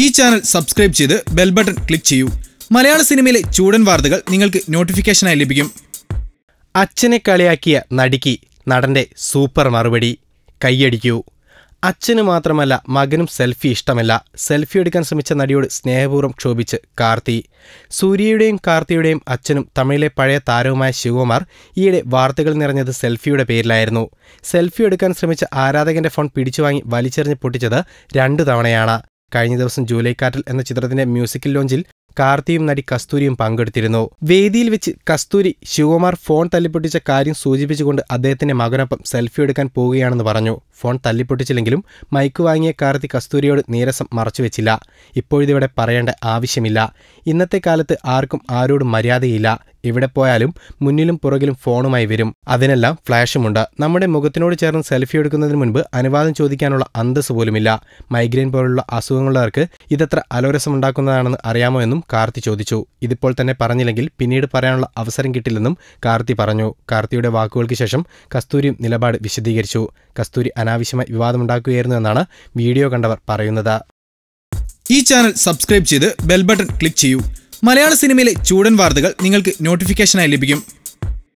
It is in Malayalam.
ഈ ചാനൽ സബ്സ്ക്രൈബ് ചെയ്ത് ബെൽ ബട്ടൺ ക്ലിക്ക് ചെയ്യൂ. മലയാള സിനിമയിലെ ചൂടൻ വാർത്തകൾ നിങ്ങൾക്ക് നോട്ടിഫിക്കേഷനായി ലഭിക്കും. അച്ഛനെ കളിയാക്കിയ നടിക്ക് നടന്റെ സൂപ്പർ മറുപടി. കൈയടിക്കൂ. അച്ഛന് മാത്രമല്ല മകനും സെൽഫി ഇഷ്ടമല്ല. സെൽഫി എടുക്കാൻ ശ്രമിച്ച നടിയോട് സ്നേഹപൂർവം ക്ഷോഭിച്ച് കാർത്തി. സൂര്യയുടെയും കാർത്തിയുടെയും അച്ഛനും തമിഴിലെ പഴയ താരവുമായ ശിവകുമാർ ഈയിടെ വാർത്തകൾ നിറഞ്ഞത് സെൽഫിയുടെ പേരിലായിരുന്നു. സെൽഫി എടുക്കാൻ ശ്രമിച്ച ആരാധകന്റെ ഫോൺ പിടിച്ചുവാങ്ങി വലിച്ചെറിഞ്ഞ് പൊട്ടിച്ചത് രണ്ടു തവണയാണ്. കഴിഞ്ഞ ദിവസം ജൂലൈ കാറ്റിൽ എന്ന ചിത്രത്തിന്റെ മ്യൂസിക്കൽ ലോഞ്ചിൽ കാർത്തിയും നടി കസ്തൂരിയും പങ്കെടുത്തിരുന്നു. വേദിയിൽ വെച്ച് കസ്തൂരി ശിവകുമാർ ഫോൺ തല്ലിപ്പൊട്ടിച്ച കാര്യം സൂചിപ്പിച്ചുകൊണ്ട് അദ്ദേഹത്തിന്റെ മകനൊപ്പം സെൽഫി എടുക്കാൻ പോവുകയാണെന്ന് പറഞ്ഞു. ഫോൺ തല്ലിപ്പൊട്ടിച്ചില്ലെങ്കിലും മൈക്ക് വാങ്ങിയ കാർത്തി കസ്തൂരിയോട് നീരസം മറച്ചുവെച്ചില്ല ഇപ്പോഴിതിവിടെ പറയേണ്ട ആവശ്യമില്ല. ഇന്നത്തെ കാലത്ത് ആർക്കും ആരോടും മര്യാദയില്ല. ഇവിടെ പോയാലും മുന്നിലും പുറകിലും ഫോണുമായി വരും. അതിനെല്ലാം ഫ്ലാഷുമുണ്ട്. നമ്മുടെ മുഖത്തിനോട് ചേർന്ന് സെൽഫി എടുക്കുന്നതിന് മുൻപ് അനുവാദം ചോദിക്കാനുള്ള അന്തസ് പോലുമില്ല. മൈഗ്രെയിൻ പോലുള്ള അസുഖങ്ങളുള്ളവർക്ക് ഇതത്ര അലോരസമുണ്ടാക്കുന്നതാണെന്ന് അറിയാമോ എന്നും കാർത്തി ചോദിച്ചു. ഇതിപ്പോൾ തന്നെ പറഞ്ഞില്ലെങ്കിൽ പിന്നീട് പറയാനുള്ള അവസരം കിട്ടില്ലെന്നും കാർത്തി പറഞ്ഞു. കാർത്തിയുടെ വാക്കുകൾക്ക് ശേഷം കസ്തൂരിയും നിലപാട് വിശദീകരിച്ചു. കസ്തൂരി അനാവശ്യമായി വിവാദമുണ്ടാക്കുകയായിരുന്നു എന്നാണ് വീഡിയോ കണ്ടവർ പറയുന്നത്. ഈ ചാനൽ സബ്സ്ക്രൈബ് ചെയ്ത് ബെൽ ബട്ടൺ ക്ലിക്ക് ചെയ്യൂ. മലയാള സിനിമയിലെ ചൂടൻ വാർത്തകൾ നിങ്ങൾക്ക് നോട്ടിഫിക്കേഷനായി ലഭിക്കും.